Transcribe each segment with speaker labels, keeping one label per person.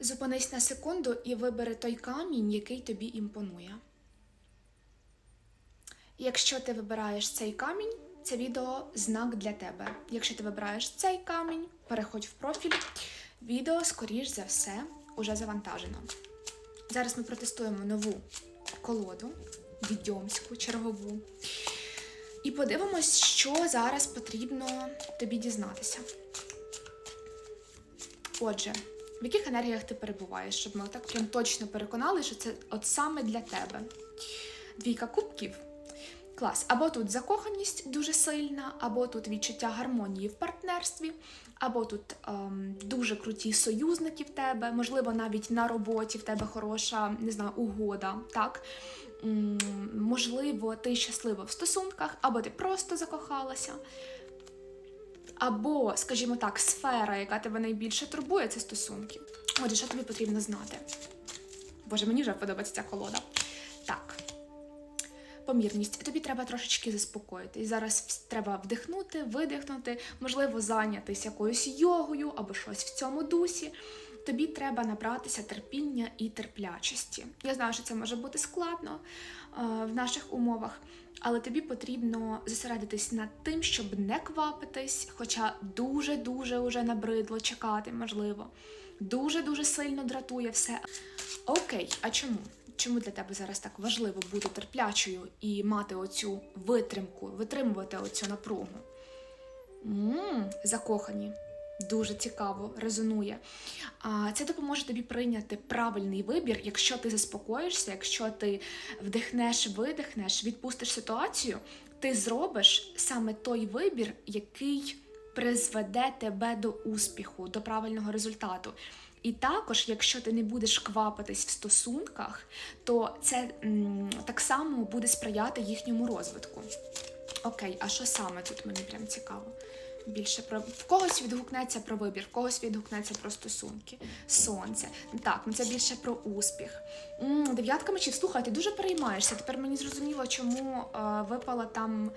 Speaker 1: Зупинись на секунду і вибери той камінь, який тобі імпонує. Якщо ти вибираєш цей камінь, це відео знак для тебе. Якщо ти вибираєш цей камінь, переходь в профіль. Відео, скоріш за все, уже завантажено. Зараз ми протестуємо нову колоду, відьомську, чергову. І подивимось, що зараз потрібно тобі дізнатися. Отже, в яких енергіях ти перебуваєш, щоб ми так прям точно переконали, що це от саме для тебе. Двійка кубків. Клас. Або тут закоханість дуже сильна, або тут відчуття гармонії в партнерстві, або тут ем, дуже круті союзники в тебе, можливо, навіть на роботі в тебе хороша, не знаю, угода, так? М, можливо, ти щаслива в стосунках, або ти просто закохалася. Або, скажімо так, сфера, яка тебе найбільше турбує, це стосунки. Отже, що тобі потрібно знати? Боже, мені вже подобається ця колода. Так. Помірність. Тобі треба трошечки заспокоїтись. Зараз треба вдихнути, видихнути, можливо, зайнятися якоюсь йогою або щось в цьому дусі. Тобі треба набратися терпіння і терплячості. Я знаю, що це може бути складно е, в наших умовах, але тобі потрібно зосередитись над тим, щоб не квапитись, хоча дуже-дуже уже набридло чекати, можливо. Дуже-дуже сильно дратує все. Окей, а чому? Чому для тебе зараз так важливо бути терплячою і мати оцю витримку, витримувати оцю напругу? Мм, закохані. Дуже цікаво, резонує. А це допоможе тобі прийняти правильний вибір, якщо ти заспокоїшся, якщо ти вдихнеш, видихнеш, відпустиш ситуацію, ти зробиш саме той вибір, який призведе тебе до успіху, до правильного результату. І також, якщо ти не будеш квапитись в стосунках, то це м, так само буде сприяти їхньому розвитку. Окей, а що саме тут мені прям цікаво? Більше про в когось відгукнеться про вибір, в когось відгукнеться про стосунки, сонце. Так, ну це більше про успіх. дев'ятка мечів, слухай, ти дуже переймаєшся. Тепер мені зрозуміло, чому е, випала там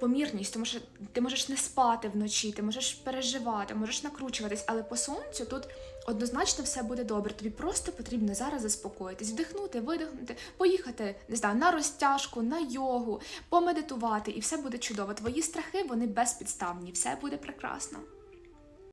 Speaker 1: помірність, тому що ти можеш не спати вночі, ти можеш переживати, можеш накручуватись, але по сонцю тут однозначно все буде добре. Тобі просто потрібно зараз заспокоїтись, вдихнути, видихнути, поїхати не знаю, на розтяжку, на йогу, помедитувати, і все буде чудово. Твої страхи вони безпідставні, все буде прекрасно.